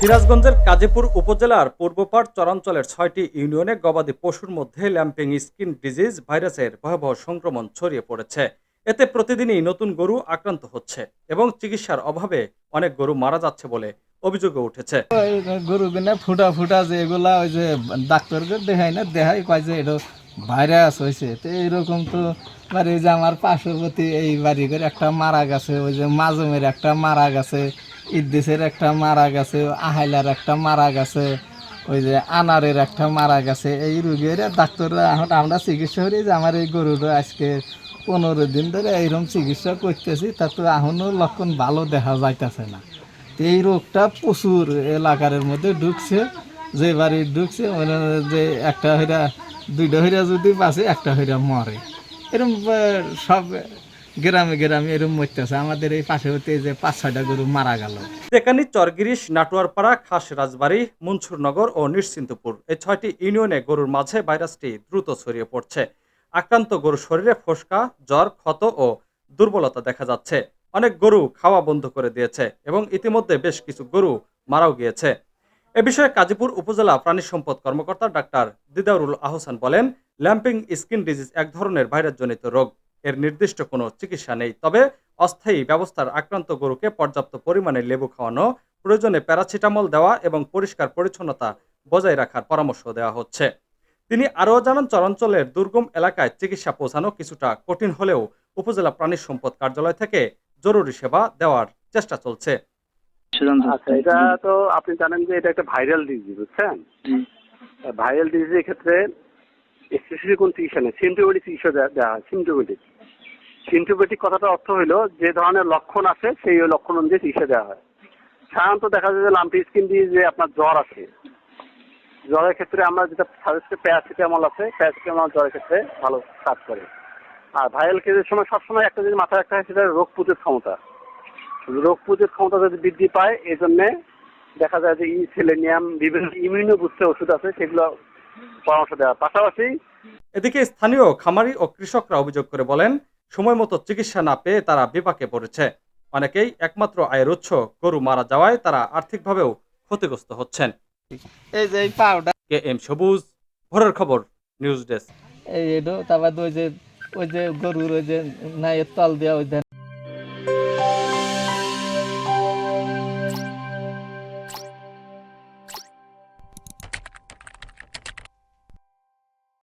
সিরাজগঞ্জের কাজীপুর উপজেলার পূর্বপাড় চরাঞ্চলের ছয়টি ইউনিয়নে গবাদি পশুর মধ্যে ল্যাম্পিং স্কিন ডিজিজ ভাইরাসের ভয়াবহ সংক্রমণ ছড়িয়ে পড়েছে। এতে প্রতিদিনই নতুন গরু আক্রান্ত হচ্ছে এবং চিকিৎসার অভাবে অনেক গরু মারা যাচ্ছে বলে অভিযোগে উঠেছে। গরু ফুটা ফুটা যে এগুলা ওই যে ডাক্তারকে দেখাই না দেখাই কয় যে এটা ভাইরাস হয়েছে। তো এইরকম তো বাড়ি যে আমার পার্শ্ববর্তী এই বাড়ি করে একটা মারা গেছে, ওই যে মাজমের একটা মারা গেছে ইদ্দিসের একটা মারা গেছে, আহাইলার একটা মারা গেছে, ওই যে আনারের একটা মারা গেছে। এই রুগীর ডাক্তাররা, এখন আমরা চিকিৎসা করি যে আমার এই গরুটা আজকে পনেরো দিন ধরে এইরকম চিকিৎসা করতেছি, তা তো এখনও লক্ষণ ভালো দেখা যাইতেছে না। এই রোগটা প্রচুর এলাকার মধ্যে ঢুকছে, যে বাড়ি ঢুকছে মনে যে একটা হইরা দুইটা হইরা যদি বাঁচে, একটা হইরা মরে। এরম সব গ্রামে গ্রামে এরকম মরতেছে। আমাদের এই পাশে হতে যে পাঁচ ছয়টা গরু মারা গেল। তেকানি চরগিরিশ, নাটুয়ারপাড়া খাস রাজবাড়ি মনসুরনগর ও নিশ্চিন্তপুর এই ছয়টি ইউনিয়নে গরুর মাঝে ভাইরাসটি দ্রুত ছড়িয়ে পড়ছে। আক্রান্ত গরুর শরীরে ফোসকা, জ্বর, ক্ষত ও দুর্বলতা দেখা যাচ্ছে। অনেক গরু খাওয়া বন্ধ করে দিয়েছে এবং ইতিমধ্যে বেশ কিছু গরু মারাও গিয়েছে। এ বিষয়ে কাজীপুর উপজেলা প্রাণী সম্পদ কর্মকর্তা ডাক্তার দিদারুল আহসান বলেন, ল্যাম্পিং স্কিন ডিজিজ এক ধরনের ভাইরাসজনিত রোগ। এর নির্দিষ্ট কোনো চিকিৎসা নেই, তবে অস্থায়ী ব্যবস্থার আক্রান্ত গরুকে পর্যাপ্ত পরিমাণে লেবু খাওয়ানো, প্রয়োজনে প্যারাসিটামল দেওয়া এবং পরিষ্কার পরিচ্ছন্নতা বজায় রাখার পরামর্শ দেওয়া হচ্ছে। তিনি আরও জানান, চরাঞ্চলের দুর্গম এলাকায় চিকিৎসা পৌঁছানো কিছুটা কঠিন হলেও উপজেলা প্রাণী সম্পদ কার্যালয় থেকে জরুরি সেবা দেওয়ার চেষ্টা চলছে। আচ্ছা এটা তো আপনি জানেন যে এটা একটা ভাইরাল ডিজিজ বুঝছেন? ভাইরাল ডিজিজের ক্ষেত্রে স্পেসিফিক কোন চিকিৎসা নেই। সিমটোমেটিক চিকিৎসা দেওয়া হয় সিমটোমেটিক সিমটোমেটিক কথাটা অর্থ হলো যে ধরনের লক্ষণ আছে সেই লক্ষণ অনুযায়ী চিকিৎসা দেওয়া হয়। সাধারণত দেখা যায় যে লাম্পি স্কিন দিয়ে যে আপনার জ্বর আছে জ্বরের ক্ষেত্রে আমরা যেটা সাজেস্ট প্যারাসিটামল আছে প্যারাসিটামল জ্বরের ক্ষেত্রে ভালো কাজ করে। আর ভাইরাল কেজের সময় সবসময় একটা জিনিস মাথায় রাখতে হয় সেটা রোগ প্রতিরোধ ক্ষমতা। রোগ প্রতিরোধ ক্ষমতা যদি বৃদ্ধি পায় এই জন্যে দেখা যায় যে ইনসিলেনিয়াম বিভিন্ন ইমিউনো বুস্টার ওষুধ আছে সেগুলো পরামর্শ দেওয়া। পাশাপাশি এদিকে স্থানীয় খামারি ও কৃষকরা অভিযোগ করে বলেন সময় মতো চিকিৎসা না পেয়ে তারা বিপাকে পড়েছে। অনেকেই একমাত্র আয়ের উৎস গরু মারা যাওয়ায় তারা আর্থিকভাবেও ক্ষতিগ্রস্ত হচ্ছেন। এই যে এই পাউডার। কে এম সবুজ ভোরের খবর নিউজ ডেস্ক। এই তারপর ওই যে ওই যে গরুর ওই যে নাইয়ের তল দেওয়া ওই